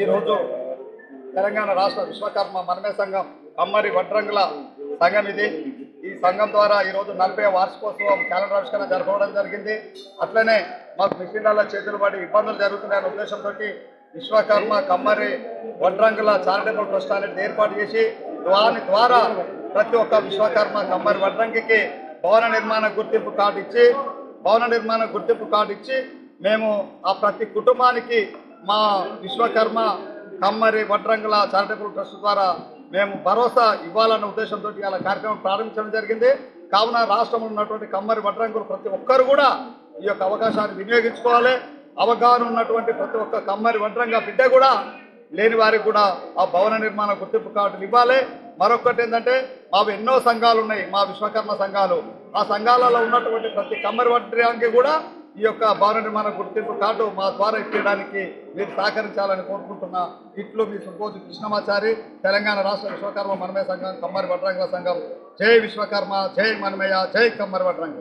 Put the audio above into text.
ఈరోజు తెలంగాణ రాష్ట్ర విశ్వకర్మ మనమే సంఘం కమ్మరి వడ్రంగుల సంఘం ఇది. ఈ సంఘం ద్వారా ఈరోజు నలభై వార్షికోత్సవం క్యాలెండర్ ఆవిష్కరణ జరపడం జరిగింది. అట్లనే మాకు మిషన్ల చేతులు పడి ఇబ్బందులు జరుగుతున్నాయనే ఉద్దేశంతో విశ్వకర్మ కమ్మరి వడ్రంగుల చారిటబుల్ ట్రస్ట్ అనేది ఏర్పాటు చేసి దాని ద్వారా ప్రతి ఒక్క విశ్వకర్మ కమ్మరి వడ్రంగికి భవన నిర్మాణ గుర్తింపు కార్డు ఇచ్చి భవన నిర్మాణ గుర్తింపు కార్డు ఇచ్చి మేము ఆ ప్రతి కుటుంబానికి మా విశ్వకర్మ కమ్మరి వడ్రంగుల చారిటబుల్ ట్రస్ట్ ద్వారా మేము భరోసా ఇవ్వాలన్న ఉద్దేశంతో ఇలా కార్యక్రమం ప్రారంభించడం జరిగింది. కావున రాష్ట్రంలో ఉన్నటువంటి కమ్మరి వడ్రంగులు ప్రతి ఒక్కరు కూడా ఈ యొక్క అవకాశాన్ని వినియోగించుకోవాలి. అవగాహన ఉన్నటువంటి ప్రతి ఒక్క కమ్మరి వడ్రంగ బిడ్డ కూడా లేని వారికి కూడా ఆ భవన నిర్మాణ గుర్తింపు కార్డులు ఇవ్వాలి. మరొకటి ఏంటంటే మాకు ఎన్నో సంఘాలు ఉన్నాయి మా విశ్వకర్మ సంఘాలు. ఆ సంఘాలలో ఉన్నటువంటి ప్రతి కమ్మరి వడ్రంగి కూడా ఈ యొక్క భవన నిర్మాణ గుర్తింపు కార్డు మా ద్వారా ఇచ్చేయడానికి మీరు సహకరించాలని కోరుకుంటున్నా ఇట్లు మీ సుబ్బోజు కృష్ణమాచారి తెలంగాణ రాష్ట్ర విశ్వకర్మ మనమయ సంఘం కమ్మరి వడ్రంగుల సంఘం. జై విశ్వకర్మ జై మనమయ జై కమ్మరి వడ్రంగ